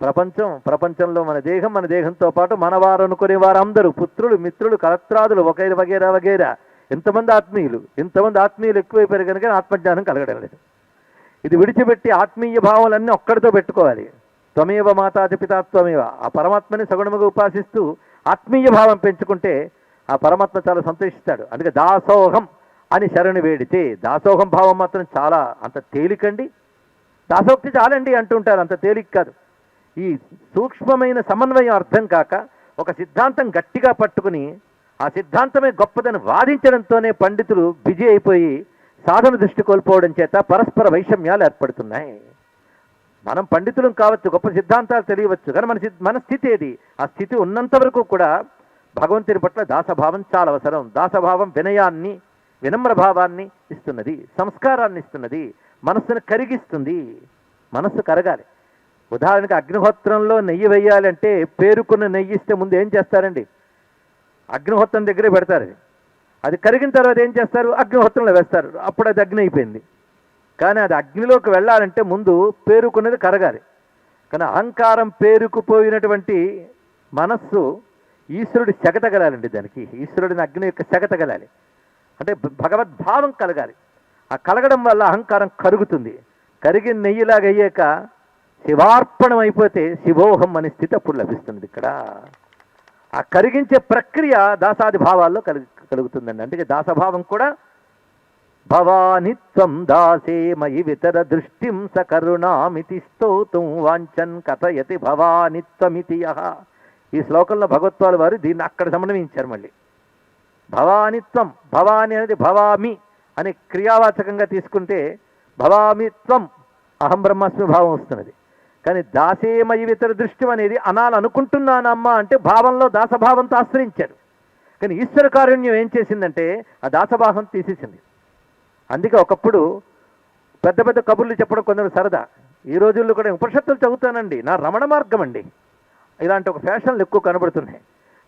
ప్రపంచం ప్రపంచంలో మన దేహం మన దేహంతో పాటు మనవారు అనుకునే వారందరూ పుత్రులు మిత్రులు కలత్రాదులు వగైరా వగైరా వగైరా. ఎంతమంది ఆత్మీయులు? ఎంతమంది ఆత్మీయులు ఎక్కువైపోయారు కనుక ఆత్మజ్ఞానం కలగడం లేదు. ఇది విడిచిపెట్టి ఆత్మీయ భావాలన్నీ ఒక్కడితో పెట్టుకోవాలి. త్వమేవ మాతాది పితా త్వమేవ. ఆ పరమాత్మని సగుణముగా ఉపాసిస్తూ ఆత్మీయ భావం పెంచుకుంటే ఆ పరమాత్మ చాలా సంతోషిస్తాడు. అందుకే దాసోహం అని శరణి వేడితే దాసోహం భావం మాత్రం చాలా అంత తేలికండి. దాసోక్తి చాలండి అంటుంటారు అంత తేలిక కాదు. ఈ సూక్ష్మమైన సమన్వయం అర్థం కాక ఒక సిద్ధాంతం గట్టిగా పట్టుకుని ఆ సిద్ధాంతమే గొప్పదని వాదించడంతోనే పండితులు బిజీ అయిపోయి సాధన దృష్టి కోల్పోవడం చేత పరస్పర వైషమ్యాలు ఏర్పడుతున్నాయి. మనం పండితులం కావచ్చు గొప్ప సిద్ధాంతాలు తెలియవచ్చు కానీ మన మన స్థితి ఏది? ఆ స్థితి ఉన్నంత వరకు కూడా భగవంతుని పట్ల దాసభావం చాలా అవసరం. దాసభావం వినయాన్ని వినమ్ర భావాన్ని ఇస్తున్నది సంస్కారాన్ని ఇస్తున్నది మనస్సును కరిగిస్తుంది. మనస్సు కరగాలి. ఉదాహరణకి అగ్నిహోత్రంలో నెయ్యి వేయాలంటే పేరుకున్న నెయ్యి ఇస్తే ముందు ఏం చేస్తారండి? అగ్నిహోత్రం దగ్గరే పెడతారు అది. అది కరిగిన తర్వాత ఏం చేస్తారు? అగ్నిహోత్రంలో వేస్తారు. అప్పుడు అది అగ్ని అయిపోయింది. కానీ అది అగ్నిలోకి వెళ్ళాలంటే ముందు పేరుకున్నది కరగాలి. కానీ అహంకారం పేరుకుపోయినటువంటి మనస్సు ఈశ్వరుడి సెగతగలాలండి దానికి. ఈశ్వరుడిని అగ్ని యొక్క సెగతగలాలి అంటే భగవద్భావం కలగాలి. ఆ కలగడం వల్ల అహంకారం కరుగుతుంది. కరిగిన నెయ్యిలాగయ్యాక శివార్పణం అయిపోతే శివోహం అనే స్థితి అప్పుడు లభిస్తుంది ఇక్కడ. ఆ కరిగించే ప్రక్రియ దాసాది భావాల్లో కలి కలుగుతుందండి. అందుకే దాసభావం కూడా భవానిత్వం దాసే మయి వితర దృష్టిం సకరుణామితి స్తోతుం వాంఛన్ కథయతి భవానిత్వమితి యః ఈ శ్లోకంలో భగవత్వాల వారు దీన్ని అక్కడ సమన్వయించారు మళ్ళీ. భవానిత్వం భవాని అనేది భవామి అనే క్రియావాచకంగా తీసుకుంటే భవామిత్వం అహం బ్రహ్మాస్మి భావం వస్తున్నది. కానీ దాసేమయి ఇతర దృష్టి అనేది అనాలనుకుంటున్నానమ్మా అంటే భావంలో దాసభావంతో ఆశ్రయించాడు కానీ ఈశ్వర కారుణ్యం ఏం చేసిందంటే ఆ దాసభావం తీసేసింది. అందుకే ఒకప్పుడు పెద్ద పెద్ద కబుర్లు చెప్పడం కొందరు సరదా. ఈ రోజుల్లో కూడా ఉపనిషత్తులు చదువుతానండి. నా రమణ మార్గం అండి. ఇలాంటి ఒక ఫ్యాషన్లు ఎక్కువ కనబడుతున్నాయి.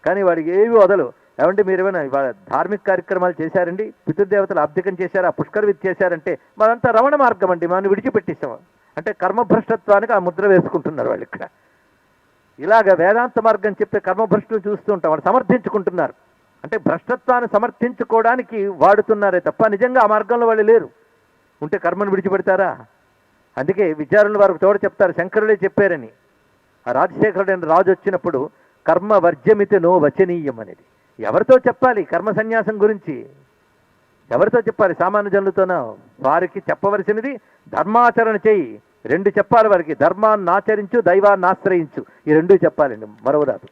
కానీ వాడికి ఏవి వదలు ఏమంటే మీరు ఏమైనా ఇవాళ ధార్మిక కార్యక్రమాలు చేశారండి? పితృదేవతలు అబ్దికం చేశారా? పుష్కర విధి చేశారంటే మాదంతా రమణ మార్గం అండి. మనం విడిచిపెట్టేసాం అంటే కర్మభ్రష్టత్వానికి ఆ ముద్ర వేసుకుంటున్నారు వాళ్ళు ఇక్కడ. ఇలాగ వేదాంత మార్గం చెప్పే కర్మభ్రష్టులు చూస్తూ ఉంటాం వాళ్ళు సమర్థించుకుంటున్నారు. అంటే భ్రష్టత్వాన్ని సమర్థించుకోవడానికి వాడుతున్నారే తప్ప నిజంగా ఆ మార్గంలో వాళ్ళు లేరు. ఉంటే కర్మను విడిచిపెడతారా? అందుకే విచారణలు వారికి తోడు చెప్తారు శంకరుడే చెప్పారని. ఆ రాజశేఖరుడు రాజు వచ్చినప్పుడు కర్మ వర్జమిత నో వచనీయం అనేది ఎవరితో చెప్పాలి కర్మ సన్యాసం గురించి? ఎవరితో చెప్పాలి? సామాన్య జనులతోనో? వారికి చెప్పవలసినది ధర్మాచరణ చేయి. రెండు చెప్పాలి వారికి. ధర్మాన్ని ఆచరించు దైవాన్ని ఆశ్రయించు. ఈ రెండు చెప్పాలండి. మరవరాదు.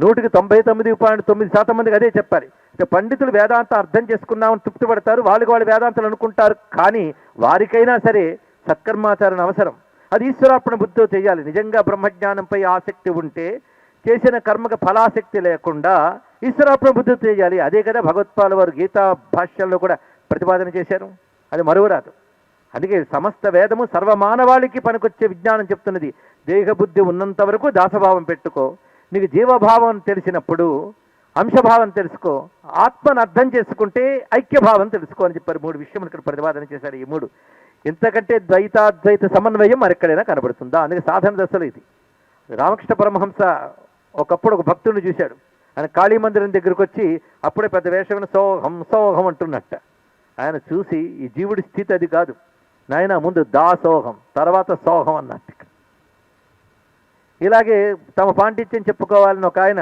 నూటికి తొంభై తొమ్మిది పాయింట్ తొమ్మిది శాతం మందికి అదే చెప్పాలి. పండితులు వేదాంతం అర్థం చేసుకున్నామని తృప్తి పడతారు వాళ్ళకి వాళ్ళు వేదాంతాలు అనుకుంటారు. కానీ వారికైనా సరే సత్కర్మాచరణ అవసరం. అది ఈశ్వరార్పణ బుద్ధితో చేయాలి. నిజంగా బ్రహ్మజ్ఞానంపై ఆసక్తి ఉంటే చేసిన కర్మకు ఫలాసక్తి లేకుండా ఈశ్వరార్పణ బుద్ధితో చేయాలి. అదే కదా భగవత్పాల వారు గీతా భాష్యంలో కూడా ప్రతిపాదన చేశారు. అది మరువరాదు. అందుకే సమస్త వేదము సర్వమానవాళికి పనికొచ్చే విజ్ఞానం చెప్తున్నది. దేహబుద్ధి ఉన్నంత వరకు దాసభావం పెట్టుకో. నీకు జీవభావం తెలిసినప్పుడు అంశభావం తెలుసుకో. ఆత్మను అర్థం చేసుకుంటే ఐక్యభావం తెలుసుకో అని చెప్పారు. మూడు విషయం ఇక్కడ ప్రతిపాదన చేశారు ఈ మూడు. ఇంతకంటే ద్వైతాద్వైత సమన్వయం మరెక్కడైనా కనబడుతుందా? అందుకే సాధన దశలు ఇది. రామకృష్ణ పరమహంస ఒకప్పుడు ఒక భక్తుడిని చూశాడు. ఆయన కాళీ మందిరం దగ్గరికి వచ్చి అప్పుడే పెద్ద వేషమైన సోహం సోహం అంటున్నట్ట. ఆయన చూసి ఈ జీవుడి స్థితి అది కాదు. నాయన ముందు దాసోహం తర్వాత సోహం అన్నట్టు ఇలాగే తమ పాండిత్యం చెప్పుకోవాలని ఒక ఆయన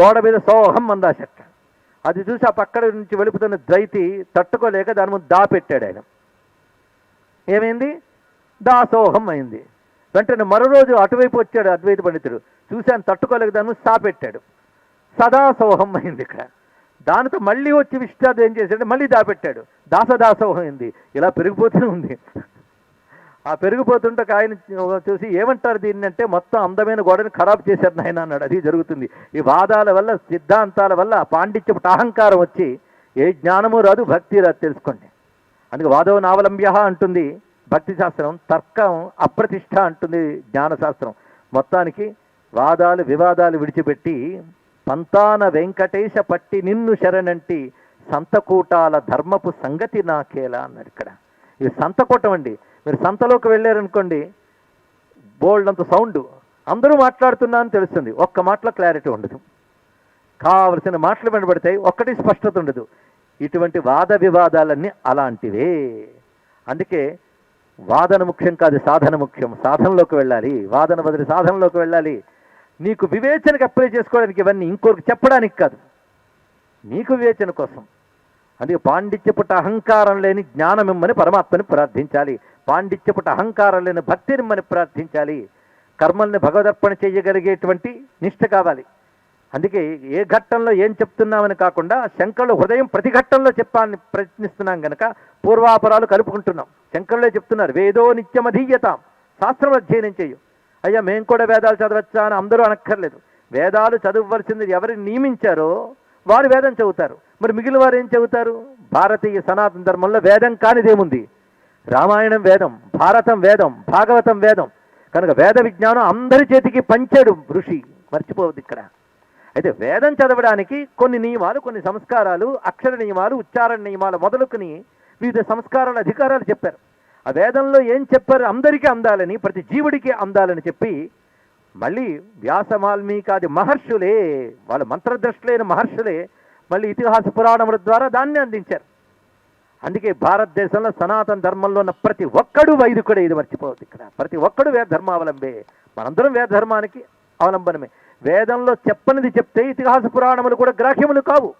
గోడ మీద సోహం అందాశట అది చూసి ఆ పక్కడ నుంచి వెలుపుతున్న ద్వైతి తట్టుకోలేక దాని ముందు దా పెట్టాడు ఆయన. ఏమైంది? దాసోహం అయింది. వెంటనే మరో రోజు అటువైపు వచ్చాడు అద్వైత పండితుడు. చూశాను తట్టుకోలేక దాని ముందు సా పెట్టాడు. సదాసోహం అయింది ఇక్కడ. దానితో మళ్ళీ వచ్చి విష్టాదు ఏం చేశాడు? మళ్ళీ దాపెట్టాడు. దాసదాసోహం అయింది. ఇలా పెరిగిపోతూనే ఉంది. ఆ పెరిగిపోతుంటే ఆయన చూసి ఏమంటారు దీన్ని అంటే మొత్తం అందమైన గోడని ఖరాబ్ చేశారు నాయన అన్నాడు. అది జరుగుతుంది. ఈ వాదాల వల్ల సిద్ధాంతాల వల్ల ఆ పాండిత్యపు అహంకారం వచ్చి ఏ జ్ఞానము రాదు భక్తి రాదు తెలుసుకోండి. అందుకే వాదవ నావలంబ్య అంటుంది భక్తి శాస్త్రం తర్కం అప్రతిష్ట అంటుంది జ్ఞానశాస్త్రం. మొత్తానికి వాదాలు వివాదాలు విడిచిపెట్టి సంతాన వెంకటేశ పట్టి నిన్ను శరణంటి సంతకూటాల ధర్మపు సంగతి నాకేలా అన్నాడు ఇక్కడ. ఇది సంతకూటం అండి. మీరు సంతలోకి వెళ్ళారనుకోండి బోల్డ్ అంత సౌండ్. అందరూ మాట్లాడుతున్నా అని తెలుస్తుంది. ఒక్క మాటలో క్లారిటీ ఉండదు. కావలసిన మాటలు వెనబడతాయి ఒక్కటి స్పష్టత ఉండదు. ఇటువంటి వాద వివాదాలన్నీ అలాంటివే. అందుకే వాదన ముఖ్యం కాదు సాధన ముఖ్యం. సాధనలోకి వెళ్ళాలి. వాదన బదిలి సాధనలోకి వెళ్ళాలి. నీకు వివేచనకు అప్లై చేసుకోవడానికి ఇవన్నీ ఇంకొకరికి చెప్పడానికి కాదు. నీకు వివేచన కోసం. అందుకే పాండిత్యపుట అహంకారం లేని జ్ఞానం ఇమ్మని పరమాత్మని ప్రార్థించాలి. పాండిత్యపుట అహంకారం లేని భక్తినిమ్మని ప్రార్థించాలి. కర్మల్ని భగవదర్పణ చేయగలిగేటువంటి నిష్ట కావాలి. అందుకే ఏ ఘట్టంలో ఏం చెప్తున్నామని కాకుండా శంకరుడు హృదయం ప్రతి ఘట్టంలో చెప్పాలని ప్రయత్నిస్తున్నాం గనక పూర్వాపరాలు కలుపుకుంటున్నాం. శంకరులే చెప్తున్నారు వేదో నిత్యమధీయతాం శాస్త్రం అధ్యయనం చేయు. అయ్యా మేము కూడా వేదాలు చదవచ్చా అని అందరూ అనక్కర్లేదు. వేదాలు చదవవలసింది ఎవరిని నియమించారో వారు వేదం చదువుతారు. మరి మిగిలిన వారు ఏం చదువుతారు? భారతీయ సనాతన ధర్మంలో వేదం కానిదేముంది రామాయణం వేదం భారతం వేదం భాగవతం వేదం. కనుక వేద విజ్ఞానం అందరి చేతికి పంచాడు ఋషి. మర్చిపోవద్దు ఇక్కడ. అయితే వేదం చదవడానికి కొన్ని నియమాలు కొన్ని సంస్కారాలు అక్షర నియమాలు ఉచ్చారణ నియమాలు మొదలుకుని వివిధ సంస్కారాల అధికారాలు చెప్పారు. ఆ వేదంలో ఏం చెప్పారు? అందరికీ అందాలని ప్రతి జీవుడికి అందాలని చెప్పి మళ్ళీ వ్యాస వాల్మీకాది మహర్షులే వాళ్ళ మంత్రదృష్టులైన మహర్షులే మళ్ళీ ఇతిహాస పురాణముల ద్వారా దాన్ని అందించారు. అందుకే భారతదేశంలో సనాతన ధర్మంలో ఉన్న ప్రతి ఒక్కడు వైదికుడే ఇది మర్చిపోవద్దు ఇక్కడ. ప్రతి ఒక్కడు వేద ధర్మావలంబే. మనందరం వేద ధర్మానికి అవలంబనమే. వేదంలో చెప్పనిది చెప్తే ఇతిహాస పురాణములు కూడా గ్రాహ్యములు కావు.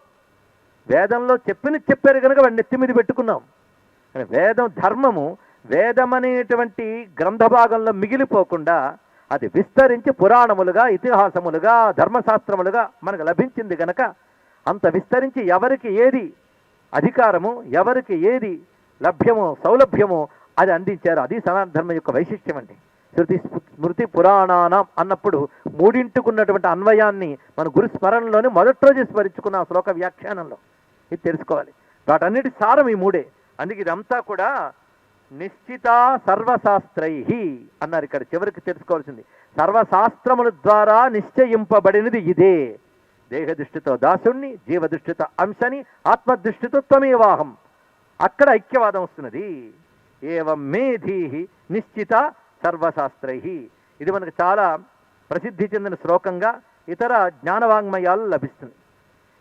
వేదంలో చెప్పినది చెప్పారు కనుక వాడిని నెత్తి మీద పెట్టుకున్నాం. వేదం ధర్మము వేదం అనేటువంటి గ్రంథ భాగంలో మిగిలిపోకుండా అది విస్తరించి పురాణములుగా ఇతిహాసములుగా ధర్మశాస్త్రములుగా మనకు లభించింది గనక అంత విస్తరించి ఎవరికి ఏది అధికారము ఎవరికి ఏది లభ్యమో సౌలభ్యమో అది అందించారు. అది సనాతన ధర్మం యొక్క వైశిష్ట్యం అండి. శృతి స్మృతి పురాణానం అన్నప్పుడు మూడింటికున్నటువంటి అన్వయాన్ని మన గురు స్మరణలోనే మొదటి రోజు స్మరించుకున్న శ్లోక వ్యాఖ్యానంలో. ఇది తెలుసుకోవాలి. వాటన్నిటి సారం ఈ మూడే. అందుకే ఇదంతా కూడా నిశ్చిత సర్వశాస్త్రై అన్నారు ఇక్కడ చివరికి తెలుసుకోవాల్సింది. సర్వశాస్త్రముల ద్వారా నిశ్చయింపబడినది ఇదే. దేహదృష్టితో దాసుణ్ణి జీవదృష్టితో అంశని ఆత్మదృష్టితో త్వమేవాహం. అక్కడ ఐక్యవాదం వస్తున్నది. ఏవం మేధీ నిశ్చిత సర్వశాస్త్రై. ఇది మనకు చాలా ప్రసిద్ధి చెందిన శ్లోకంగా ఇతర జ్ఞానవాంగ్మయాలు లభిస్తుంది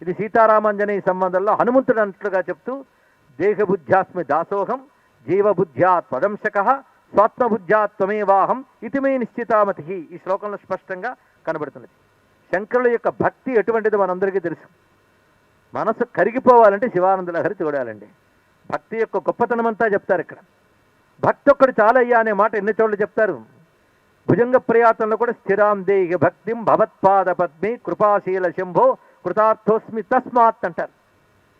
ఇది సీతారామాంజనేయ సంబంధంలో హనుమంతుడు అన్నట్లుగా చెప్తూ దేహబుద్ధ్యాస్మి దాసోహం జీవబుద్ధ్యా త్వదంశక స్వాత్మబుద్ధ్యా త్వమేవాహం ఇది మే నిశ్చితామతి. ఈ శ్లోకంలో స్పష్టంగా కనబడుతున్నది. శంకరుల యొక్క భక్తి ఎటువంటిది మనందరికీ తెలుసు. మనసు కరిగిపోవాలంటే శివానంద హరి చూడాలండి. భక్తి యొక్క గొప్పతనం అంతా చెప్తారు ఇక్కడ. భక్తి ఒక్కడు చాలయ్యా అనే మాట ఎన్ని చోట్ల చెప్తారు? భుజంగ ప్రయాతంలో కూడా స్థిరాం దేహి భక్తిం భవత్పాద పద్మి కృపాశీల శంభో కృతార్థోస్మి తస్మాత్ అంటారు.